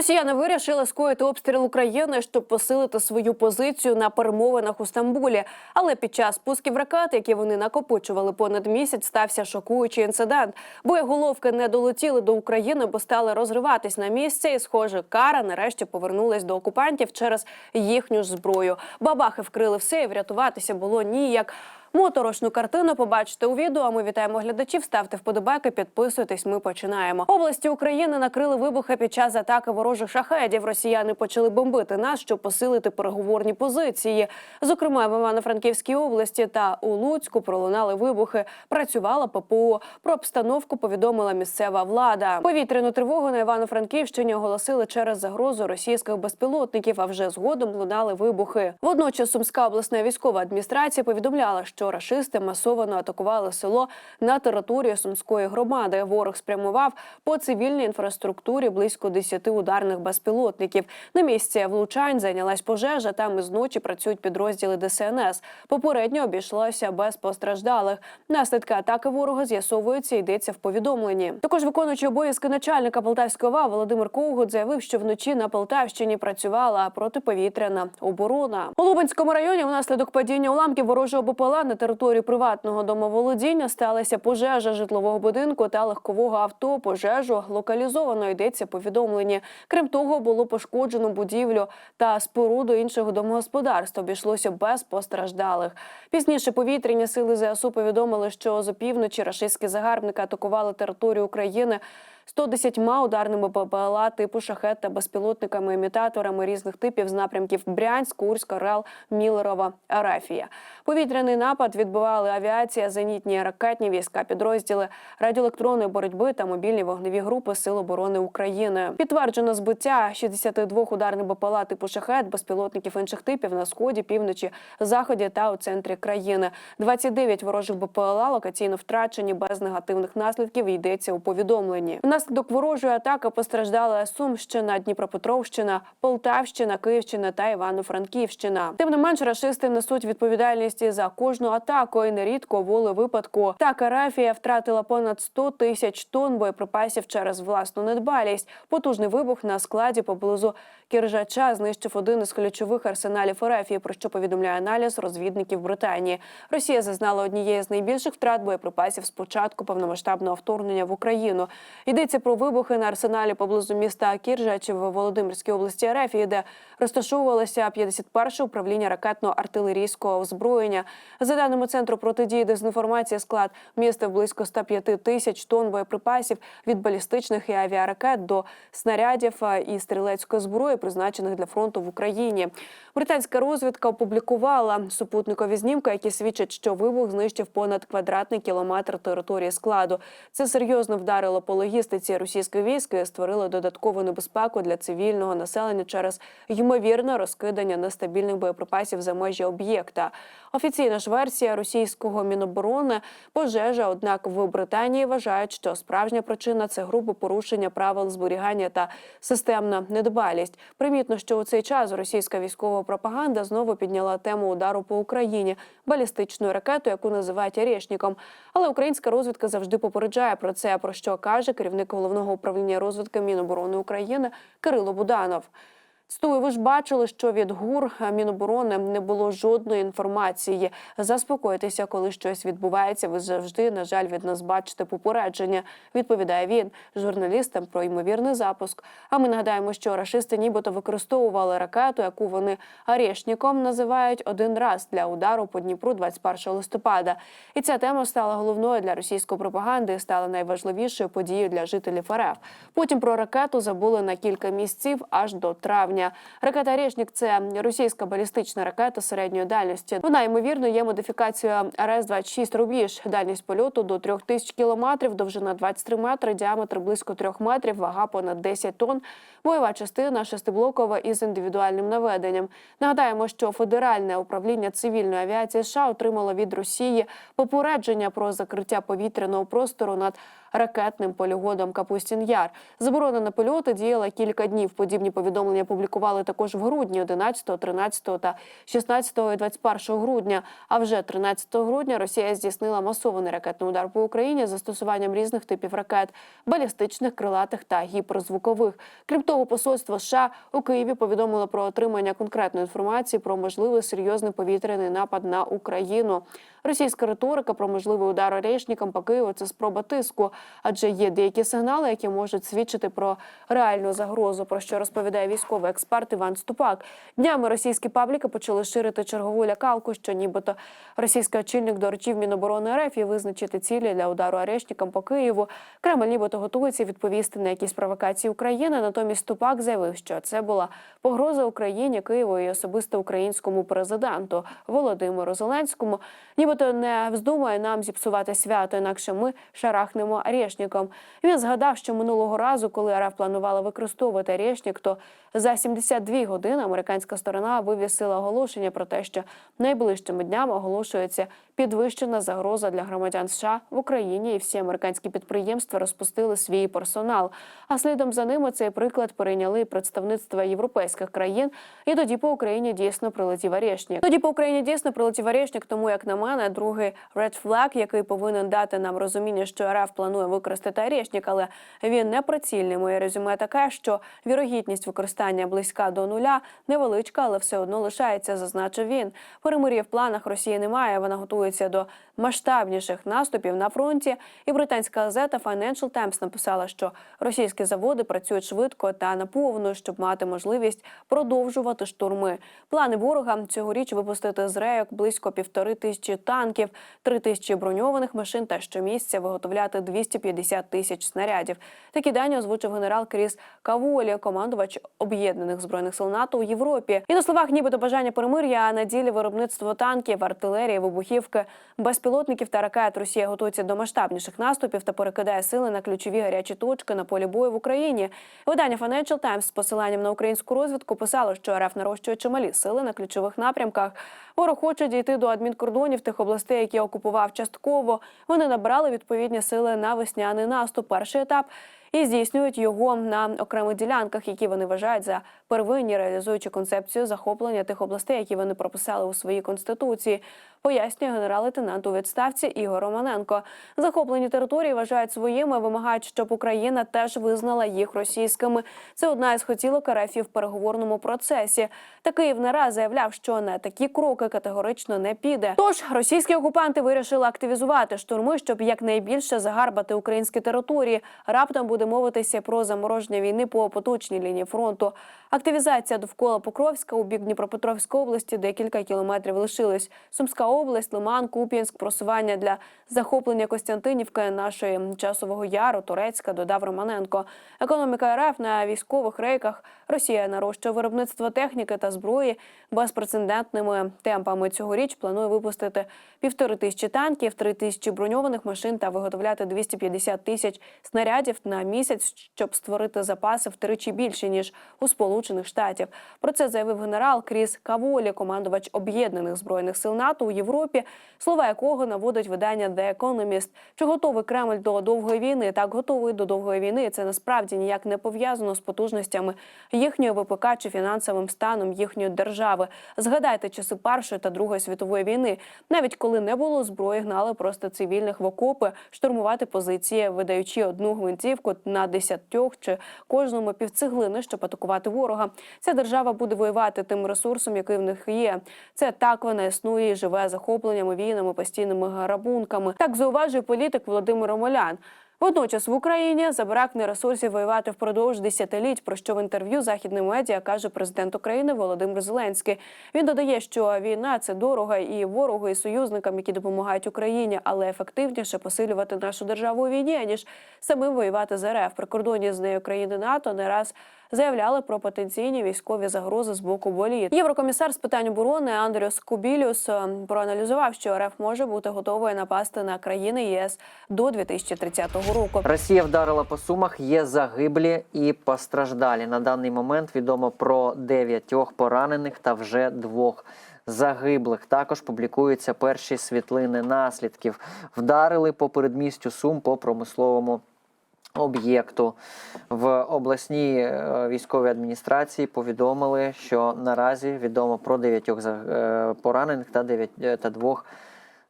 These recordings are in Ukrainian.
Росіяни вирішили скоїти обстріл України, щоб посилити свою позицію на перемовинах у Стамбулі. Але під час пусків ракет, які вони накопичували понад місяць, стався шокуючий інцидент. Боєголовки не долетіли до України, бо стали розриватись на місці. І, схоже, кара нарешті повернулась до окупантів через їхню ж зброю. Бабахи вкрили все, і врятуватися було ніяк. Моторошну картину побачите у відео. Ми вітаємо глядачів. Ставте вподобайки, підписуйтесь. Ми починаємо. Області України накрили вибухи під час атаки ворожих шахедів. Росіяни почали бомбити нас, щоб посилити переговорні позиції. Зокрема, в Івано-Франківській області та у Луцьку пролунали вибухи. Працювала ППО. Про обстановку повідомила місцева влада. Повітряну тривогу на Івано-Франківщині оголосили через загрозу російських безпілотників. А вже згодом лунали вибухи. Водночас Сумська обласна військова адміністрація повідомляла, що рашисти масово атакували село на території Сумської громади. Ворог спрямував по цивільній інфраструктурі близько 10 ударних безпілотників. На місці влучань зайнялась пожежа. Там із ночі працюють підрозділи ДСНС. Попередньо обійшлося без постраждалих. Наслідки атаки ворога з'ясовуються. Йдеться в повідомленні. Також виконуючий обов'язки начальника Полтавської ОВА Володимир Ковгут заявив, що вночі на Полтавщині працювала протиповітряна оборона. У Лубенському районі внаслідок падіння уламків ворожого БПЛА на території приватного домоволодіння сталася пожежа житлового будинку та легкового авто. Пожежу локалізовано йдеться повідомлення. Крім того, було пошкоджено будівлю та споруду іншого домогосподарства. Обійшлося без постраждалих. Пізніше повітряні сили ЗСУ повідомили, що з опівночі рашистські загарбники атакували територію України. 110 ударними БПЛА типу шахет та безпілотниками-імітаторами різних типів з напрямків Брянськ, Курськ, Орел, Мілерова, Арафія. Повітряний напад відбивали авіація, зенітні ракетні війська, підрозділи радіоелектронної боротьби та мобільні вогневі групи Сил оборони України. Підтверджено збиття 62 ударних БПЛА типу шахет, безпілотників інших типів на сході, півночі, заході та у центрі країни. 29 ворожих БПЛА локаційно втрачені без негативних наслідків. Йдеться у повідомленні. Внаслідок ворожої атаки постраждали Сумщина, Дніпропетровщина, Полтавщина, Київщина та Івано-Франківщина. Тим не менш, рашисти несуть відповідальність за кожну атаку і нерідко воли випадку. Так Арафія втратила понад 100 тисяч тонн боєприпасів через власну недбалість. Потужний вибух на складі поблизу Кіржача знищив один із ключових арсеналів Арафії, про що повідомляє аналіз розвідників Британії. Росія зазнала однієї з найбільших втрат боєприпасів з початку повномасштабного вторгнення в Україну. Йдеться про вибухи на арсеналі поблизу міста Кіржач в Володимирській області Арафії, де розташовувалося 51 управління ракетно-артилерійського озброєння. За даними центру протидії дезінформації, склад містив близько 105 тисяч тонн боєприпасів від балістичних і авіаракет до снарядів і стрілецької зброї, призначених для фронту в Україні. Британська розвідка опублікувала супутникові знімки, які свідчать, що вибух знищив понад квадратний кілометр території складу. Це серйозно вдарило по логістиці російських військ і створило додаткову небезпеку для цивільного населення через ймовірне розкидання нестабільних боєприпасів за межі об'єкта. Офіційна ж версія російського міноборони пожежа. Однак в Британії вважають, що справжня причина це грубе порушення правил зберігання та системна недбалість. Примітно, що у цей час російська військова пропаганда знову підняла тему удару по Україні балістичною ракетою, яку називають «Орешником». Але українська розвідка завжди попереджає про це. Про що каже керівник головного управління розвідки Міноборони України Кирило Буданов. Цитую, ви ж бачили, що від ГУР Міноборони не було жодної інформації. Заспокойтеся, коли щось відбувається. Ви завжди, на жаль, від нас бачите попередження. Відповідає він журналістам про ймовірний запуск. А ми нагадаємо, що рашисти нібито використовували ракету, яку вони «Орешником» називають один раз для удару по Дніпру 21 листопада. І ця тема стала головною для російської пропаганди стала найважливішою подією для жителів РФ. Потім про ракету забули на кілька місяців аж до травня. Ракета «Орешник» – це російська балістична ракета середньої дальності. Вона ймовірно є модифікацією РС-26 «Рубіж». Дальність польоту до 3000 кілометрів, довжина 23 метри, діаметр близько 3 метрів, вага понад 10 тонн. Бойова частина шестиблокова із індивідуальним наведенням. Нагадаємо, що Федеральне управління цивільної авіації США отримало від Росії попередження про закриття повітряного простору над ракетним полігоном Капустін Яр. Заборона на польоти діяла кілька днів. Подібні повідомлення публікували також в грудні 11, 13 та 16 і 21 грудня. А вже 13 грудня Росія здійснила масований ракетний удар по Україні з застосуванням різних типів ракет, балістичних, крилатих та гіперзвукових. Крім того, посольство США у Києві повідомило про отримання конкретної інформації про можливий серйозний повітряний напад на Україну. Російська риторика про можливий удар орешникам по Києву – це спроба тиску, адже є деякі сигнали, які можуть свідчити про реальну загрозу. Про що розповідає військовий експерт Іван Ступак. Днями російські пабліки почали ширити чергову лякалку, що нібито російський очільник доручив Міноборони РФ і визначити цілі для удару орешникам по Києву. Кремль нібито готується відповісти на якісь провокації України. Натомість Ступак заявив, що це була погроза Україні, Києву і особисто українському президенту Володимиру Зеленському. Нібито не вздумає нам зіпсувати свято, інакше ми шарахнемо орешником. Він згадав, що минулого разу, коли РФ планувала використовувати орешник, то за 72 години американська сторона вивісила оголошення про те, що найближчими днями оголошується підвищена загроза для громадян США в Україні, і всі американські підприємства розпустили свій персонал. А слідом за ними цей приклад перейняли представництва європейських країн. І тоді по Україні дійсно прилетів орешник. Тоді по Україні дійсно прилетів орешник, тому як на мене, другий red flag, який повинен дати нам розуміння, що РФ планує використати орешник, але він не прицільний. Моє резюме таке, що вірогідність використання близька до нуля невеличка, але все одно лишається, зазначив він. Перемир'я в планах Росії немає. Вона готується до масштабніших наступів на фронті. І британська газета Financial Times написала, що російські заводи працюють швидко та наповну, щоб мати можливість продовжувати штурми. Плани ворога цьогоріч випустити з рейок близько півтори тисячі танків, три тисячі броньованих машин та щомісяця виготовляти 250 тисяч снарядів. Такі дані озвучив генерал Кріс Каволі, командувач об'єднаних збройних сил НАТО у Європі. І на словах, нібито бажання перемир'я, на ділі виробництво танків, артилерії, вибухівки, безпілотників та ракет Росія готується до масштабніших наступів та перекидає сили на ключові гарячі точки на полі бою в Україні. Видання Financial Times з посиланням на українську розвідку писало, що РФ нарощує чималі сили на ключових напрямках. Ворог хоче дійти до адмінкордонів тих областей, які окупував частково. Вони набрали відповідні сили на весняний наступ. Перший етап і здійснюють його на окремих ділянках, які вони вважають за первинні, реалізуючи концепцію захоплення тих областей, які вони прописали у своїй конституції. Пояснює генерал-лейтенант у відставці Ігор Романенко. Захоплені території вважають своїми, вимагають, щоб Україна теж визнала їх російськими. Це одна із хотілок РФ в переговорному процесі. Та Київ не заявляв, що на такі кроки категорично не піде. Тож російські окупанти вирішили активізувати штурми, щоб якнайбільше загарбати українські території. Раптом буде мовитися про замороження війни по поточній лінії фронту. Активізація довкола Покровська у бік Дніпропетровської області декілька кілометрів лишилось. Сумська область, Лиман, Куп'янськ, просування для захоплення Костянтинівки, нашої часового яру, Турецька, додав Романенко. Економіка РФ на військових рейках. Росія нарощує виробництво техніки та зброї безпрецедентними темпами. Цьогоріч планує випустити півтори тисячі танків, три тисячі броньованих машин та виготовляти 250 тисяч снарядів на місяць, щоб створити запаси втричі більше ніж у Сполучених Штатів. Про це заявив генерал Кріс Каволі, командувач об'єднаних збройних сил НАТО у Європі, слова якого наводить видання The Economist. Чи готовий Кремль до довгої війни? Так готовий до довгої війни. Це насправді ніяк не пов'язано з потужностями їхньої ВПК чи фінансовим станом їхньої держави. Згадайте часи першої та другої світової війни. Навіть коли не було зброї, гнали просто цивільних в окопи штурмувати позиції, видаючи одну гвинтівку на десятьох чи кожному півцеглини, щоб атакувати ворога. Ця держава буде воювати тим ресурсом, який в них є. Це так вона існує і живе захопленнями, війнами, постійними грабунками. Так зауважує політик Володимир Омелян. Водночас в Україні забракне ресурсів воювати впродовж десятиліть. Про що в інтерв'ю західним медіа каже президент України Володимир Зеленський. Він додає, що війна це дорого і ворогу, і союзникам, які допомагають Україні, але ефективніше посилювати нашу державу у війні, ніж самим воювати з РФ. При кордоні з нею країни НАТО не раз заявляли про потенційні військові загрози з боку боліт. Єврокомісар з питань оборони Андріус Кубілюс е, проаналізував, що РФ може бути готовою напасти на країни ЄС до 2030 року. Росія вдарила по сумах. Є загиблі і постраждалі. На даний момент відомо про дев'ятьох поранених та вже двох загиблих. Також публікуються перші світлини наслідків. Вдарили по передмістю Сум по промисловому об'єкту. В обласній е, військовій адміністрації повідомили, що наразі відомо про дев'ятьох е, поранених та дев'ять е, та двох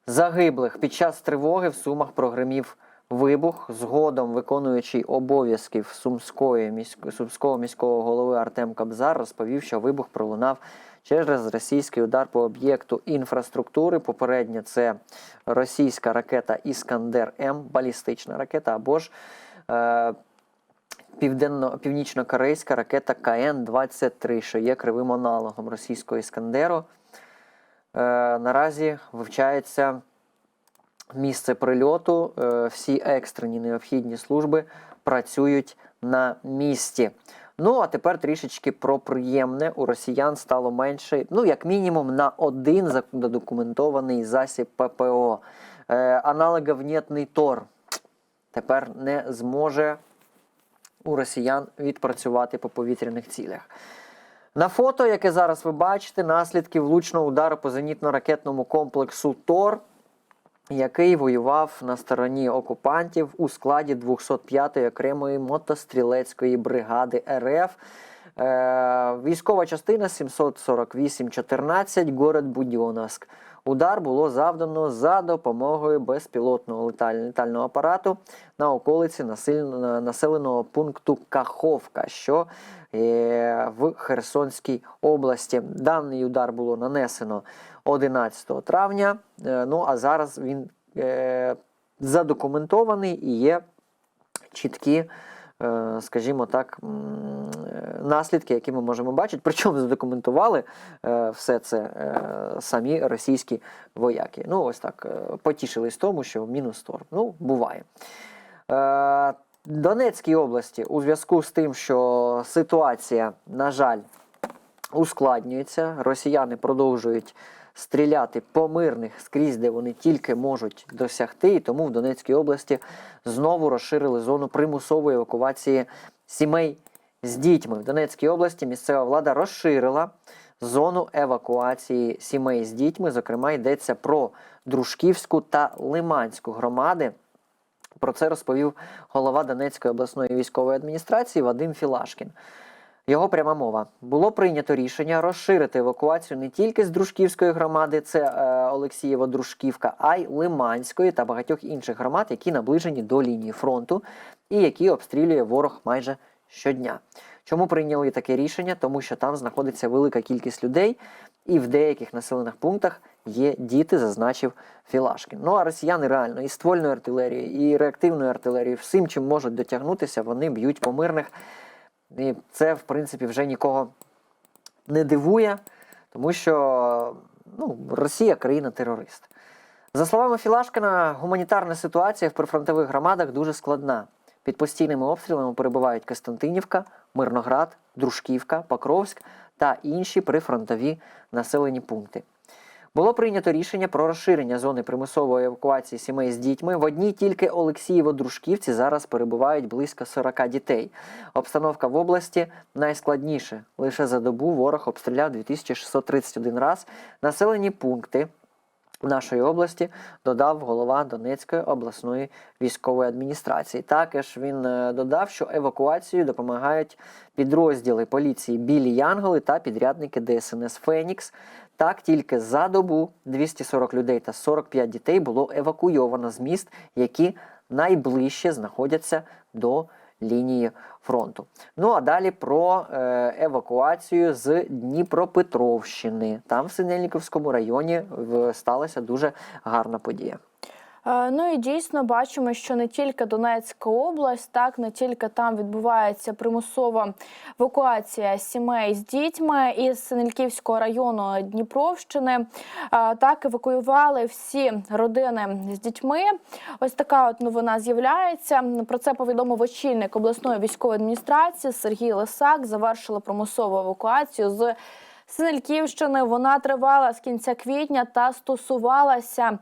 загиблих. Під час тривоги в Сумах прогримів вибух. Згодом виконуючий обов'язків Сумської міськ... Сумського міського голови Артем Кабзар розповів, що вибух пролунав через російський удар по об'єкту інфраструктури. Попередньо це російська ракета Іскандер М, балістична ракета або ж е, південно північно-корейська ракета КН-23, що є кривим аналогом російського Іскандеру. Е, наразі вивчається місце прильоту. Е, всі екстрені необхідні служби працюють на місці. Ну, а тепер трішечки про приємне. У росіян стало менше, ну, як мінімум, на один задокументований засіб ППО. Е, аналоговнітний Тор тепер не зможе у росіян відпрацювати по повітряних цілях. На фото, яке зараз ви бачите, наслідки влучного удару по зенітно-ракетному комплексу ТОР, який воював на стороні окупантів у складі 205-ї окремої мотострілецької бригади РФ. Е, військова частина 748-14, город Будьоновськ. Удар було завдано за допомогою безпілотного леталь- летального апарату на околиці населеного пункту Каховка, що е, в Херсонській області. Даний удар було нанесено 11 травня. Е, ну а зараз він е, задокументований і є чіткі. Скажімо так, наслідки, які ми можемо бачити, причому задокументували е, все це е, самі російські вояки. Ну, ось так е, потішились тому, що мінус тор. Ну, буває. Донецькій області у зв'язку з тим, що ситуація, на жаль, ускладнюється. Росіяни продовжують стріляти по мирних скрізь, де вони тільки можуть досягти. І тому в Донецькій області знову розширили зону примусової евакуації сімей з дітьми. В Донецькій області місцева влада розширила зону евакуації сімей з дітьми. Зокрема, йдеться про Дружківську та Лиманську громади. Про це розповів голова Донецької обласної військової адміністрації Вадим Філашкін. Його пряма мова. Було прийнято рішення розширити евакуацію не тільки з Дружківської громади, це е, Олексієва Дружківка, а й Лиманської та багатьох інших громад, які наближені до лінії фронту і які обстрілює ворог майже щодня. Чому прийняли таке рішення? Тому що там знаходиться велика кількість людей, і в деяких населених пунктах є діти, зазначив Філашкін. Ну а росіяни реально і ствольною артилерією, і реактивною артилерією, всім, чим можуть дотягнутися, вони б'ють по мирних. І це, в принципі, вже нікого не дивує, тому що ну, Росія країна-терорист. За словами Філашкина, гуманітарна ситуація в прифронтових громадах дуже складна. Під постійними обстрілами перебувають Костянтинівка, Мирноград, Дружківка, Покровськ та інші прифронтові населені пункти. Було прийнято рішення про розширення зони примусової евакуації сімей з дітьми. В одній тільки Олексієво-Дружківці зараз перебувають близько 40 дітей. Обстановка в області найскладніше. Лише за добу ворог обстріляв 2631 раз. Населені пункти нашої області додав голова Донецької обласної військової адміністрації. Також він е, додав, що евакуацією допомагають підрозділи поліції Білі Янголи та підрядники ДСНС Фенікс. Так, тільки за добу 240 людей та 45 дітей було евакуйовано з міст, які найближче знаходяться до лінії фронту. Ну а далі про е, евакуацію з Дніпропетровщини. Там в Синельниковському районі сталася дуже гарна подія. Е, Ну і дійсно бачимо, що не тільки Донецька область, так не тільки там відбувається примусова евакуація сімей з дітьми із Синельківського району Дніпровщини. Е, Так евакуювали всі родини з дітьми. Ось така от новина з'являється. Про це повідомив очільник обласної військової адміністрації Сергій Лисак. Завершили примусову евакуацію з Синельківщини. Вона тривала з кінця квітня та стосувалася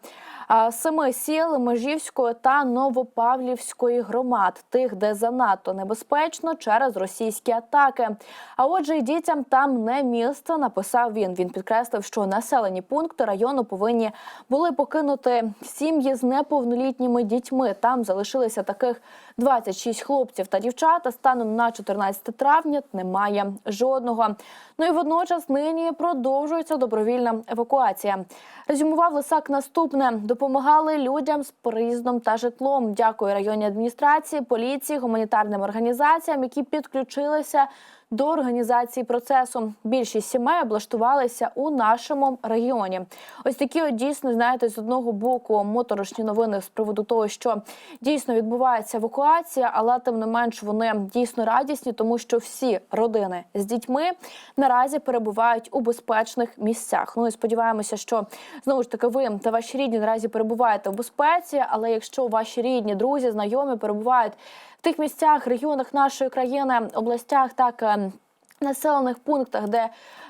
семи сіл Межівської та Новопавлівської громад, тих, де занадто небезпечно через російські атаки. А отже, і дітям там не місце, написав він. Він підкреслив, що населені пункти району повинні були покинути сім'ї з неповнолітніми дітьми. Там залишилися таких 26 хлопців та дівчат. а Станом на 14 травня немає жодного. Ну і водночас нині продовжується добровільна евакуація. Резюмував Лисак наступне: допомагали людям з проїздом та житлом. Дякую районній адміністрації, поліції, гуманітарним організаціям, які підключилися до організації процесу. Більшість сімей облаштувалися у нашому регіоні. Ось такі от дійсно знаєте, з одного боку моторошні новини з приводу того, що дійсно відбувається евакуація, але тим не менш вони дійсно радісні, тому що всі родини з дітьми наразі перебувають у безпечних місцях. Ну і сподіваємося, що знову ж таки ви та ваші рідні наразі перебуваєте в безпеці. Але якщо ваші рідні, друзі, знайомі перебувають в тих місцях, регіонах нашої країни, областях, так. е, Населених пунктах, де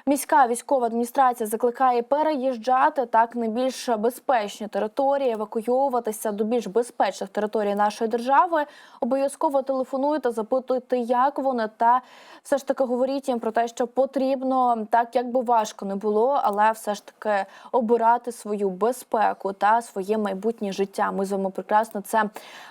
міська військова адміністрація закликає переїжджати так на більш безпечні території, евакуйовуватися до більш безпечних територій нашої держави. Обов'язково телефонуйте, запитуйте, як вони, та все ж таки говоріть їм про те, що потрібно так, як би важко не було, але все ж таки обирати свою безпеку та своє майбутнє життя. Ми з вами прекрасно це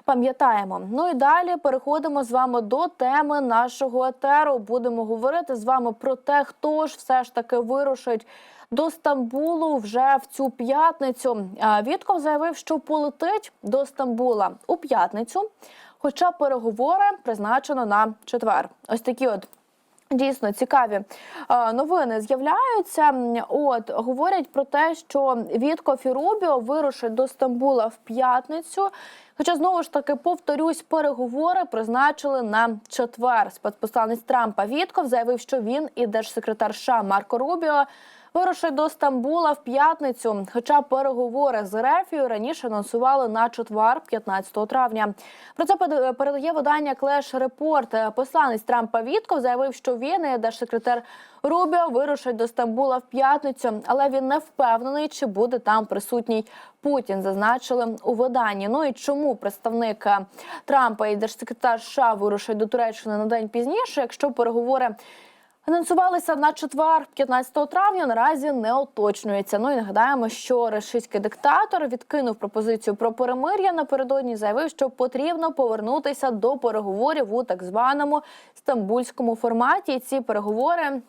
пам'ятаємо. Ну і далі переходимо з вами до теми нашого етеру. Будемо говорити з вами про те, хто ж все таки вирушить. До Стамбулу вже в цю п'ятницю Вітков заявив, що полетить до Стамбула у п'ятницю, хоча переговори призначено на четвер. Ось такі от Дійсно цікаві е, новини з'являються. От говорять про те, що Вітков і Рубіо вирушать до Стамбула в п'ятницю. Хоча знову ж таки повторюсь, переговори призначили на четвер. Спецпосланець Трампа Вітков заявив, що він і держсекретар США Марко Рубіо вирушать до Стамбула в п'ятницю. Хоча переговори з Ерефією раніше анонсували на четвер, 15 травня. Про це передає видання Клеш Репорт. Посланець Трампа Вітков заявив, що він і держсекретар Рубіо вирушать до Стамбула в п'ятницю, але він не впевнений, чи буде там присутній Путін. Зазначили у виданні. Ну і чому представник е, Трампа і держсекретар США вирушать до Туреччини на день пізніше, якщо переговори Анонсувалися на четвер, 15 травня. Наразі не уточнюється. Ну і нагадаємо, що рашистський диктатор відкинув пропозицію про перемир'я напередодні. Заявив, що потрібно повернутися до переговорів у так званому стамбульському форматі. І ці переговори.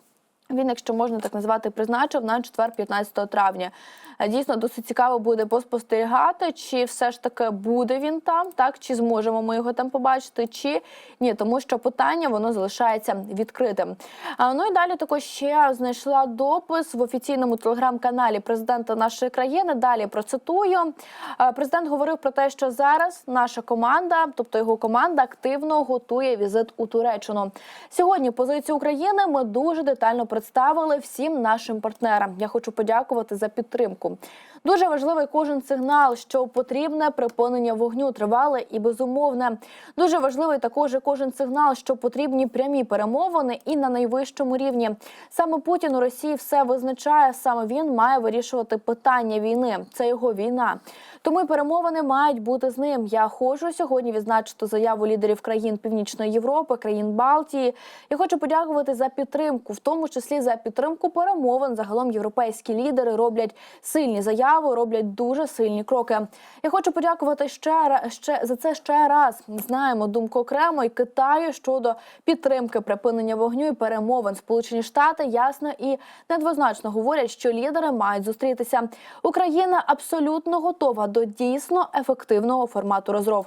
Він, якщо можна так назвати, призначив на четвер, 15 травня. Е, Дійсно, досить цікаво буде поспостерігати, чи все ж таки буде він там, так чи зможемо ми його там побачити, чи ні, тому що питання воно залишається відкритим. А ну і далі також ще знайшла допис в офіційному телеграм-каналі президента нашої країни. Далі процитую. Е, Президент говорив про те, що зараз наша команда, тобто його команда, активно готує візит у Туреччину. Сьогодні позицію України ми дуже детально представили всім нашим партнерам. Я хочу подякувати за підтримку. Дуже важливий кожен сигнал, що потрібне припинення вогню тривале і безумовне. Дуже важливий також і кожен сигнал, що потрібні прямі перемовини і на найвищому рівні. Саме Путін у Росії все визначає. Саме він має вирішувати питання війни. Це його війна. Тому й перемовини мають бути з ним. Я хочу сьогодні відзначити заяву лідерів країн Північної Європи, країн Балтії. Я хочу подякувати за підтримку, в тому числі за підтримку перемовин. Загалом європейські лідери роблять сильні заяви, роблять дуже сильні кроки. Я хочу подякувати ще ра- ще за це ще раз. Знаємо думку окремо і Китаю щодо підтримки припинення вогню і перемовин. Сполучені Штати ясно і недвозначно говорять, що лідери мають зустрітися. Україна абсолютно готова до дійсно ефективного формату розмов.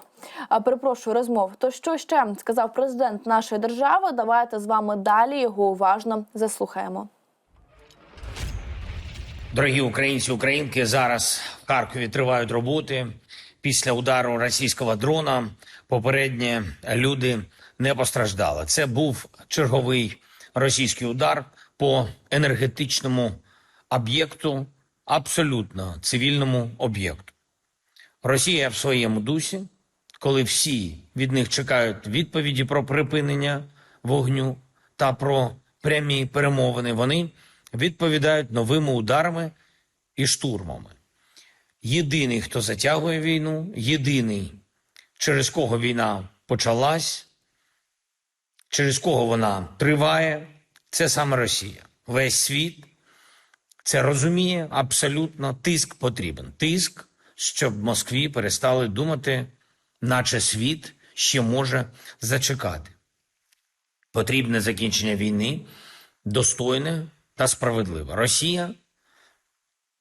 А перепрошую розмов. То що ще сказав президент нашої держави? Давайте з вами далі його уважно заслухаємо. Дорогі українці, українки, зараз в Харкові тривають роботи. Після удару російського дрона попередні люди не постраждали. Це був черговий російський удар по енергетичному об'єкту, абсолютно цивільному об'єкту. Росія в своєму дусі, коли всі від них чекають відповіді про припинення вогню та про прямі перемовини, вони відповідають новими ударами і штурмами. Єдиний, хто затягує війну, єдиний, через кого війна почалась, через кого вона триває, це саме Росія. Весь світ це розуміє абсолютно. Тиск потрібен. Тиск, щоб Москві перестали думати, наче світ ще може зачекати. Потрібне закінчення війни, достойне та справедливе. Росія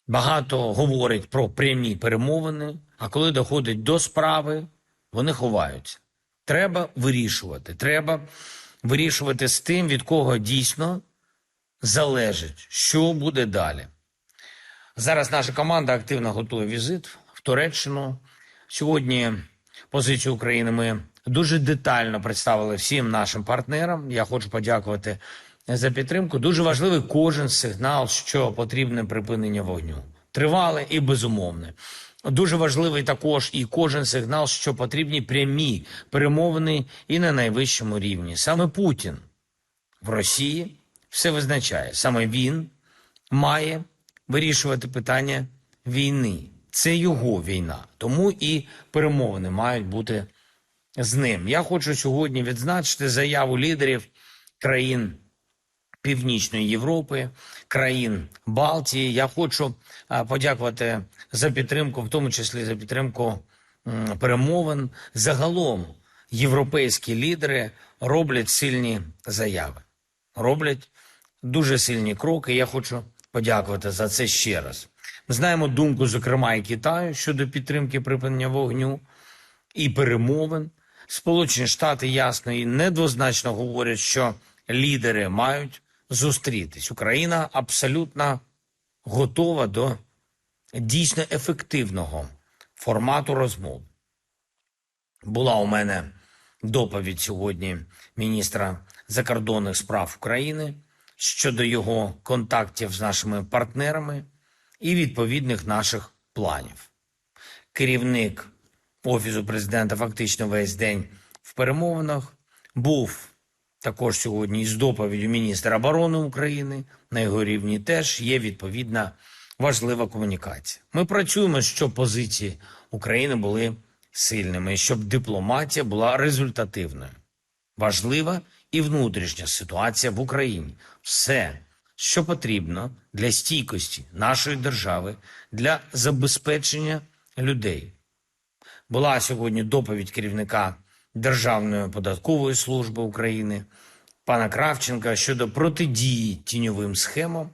багато говорить про прямі перемовини, а коли доходить до справи, вони ховаються. Треба вирішувати. Треба вирішувати з тим, від кого дійсно залежить, що буде далі. Зараз наша команда активно готує візит Туреччину. Сьогодні позицію України ми дуже детально представили всім нашим партнерам. Я хочу подякувати за підтримку. Дуже важливий кожен сигнал, що потрібне припинення вогню. Тривале і безумовне. Дуже важливий також і кожен сигнал, що потрібні прямі перемовини і на найвищому рівні. Саме Путін в Росії все визначає. Саме він має вирішувати питання війни. Це його війна. Тому і перемовини мають бути з ним. Я хочу сьогодні відзначити заяву лідерів країн Північної Європи, країн Балтії. Я хочу подякувати за підтримку, в тому числі за підтримку перемовин. Загалом європейські лідери роблять сильні заяви, роблять дуже сильні кроки. Я хочу подякувати за це ще раз. Знаємо думку, зокрема, і Китаю щодо підтримки припинення вогню і перемовин. Сполучені Штати ясно і недвозначно говорять, що лідери мають зустрітись. Україна абсолютно готова до дійсно ефективного формату розмов. Була у мене доповідь сьогодні міністра закордонних справ України щодо його контактів з нашими партнерами і відповідних наших планів. Керівник Офісу президента фактично весь день в перемовинах був також сьогодні із доповіддю міністра оборони України. На його рівні теж є відповідна важлива комунікація. Ми працюємо, щоб позиції України були сильними, щоб дипломатія була результативною. Важлива і внутрішня ситуація в Україні. Все, що потрібно для стійкості нашої держави, для забезпечення людей. Була сьогодні доповідь керівника Державної податкової служби України пана Кравченка щодо протидії тіньовим схемам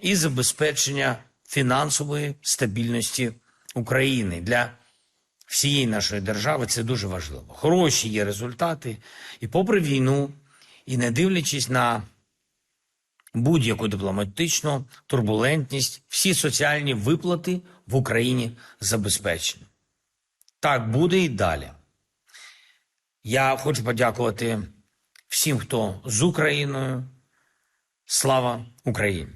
і забезпечення фінансової стабільності України для всієї нашої держави. Це дуже важливо. Хороші є результати, і попри війну, і не дивлячись на будь-яку дипломатичну турбулентність, всі соціальні виплати в Україні забезпечені. Так буде і далі. Я хочу подякувати всім, хто з Україною. Слава Україні!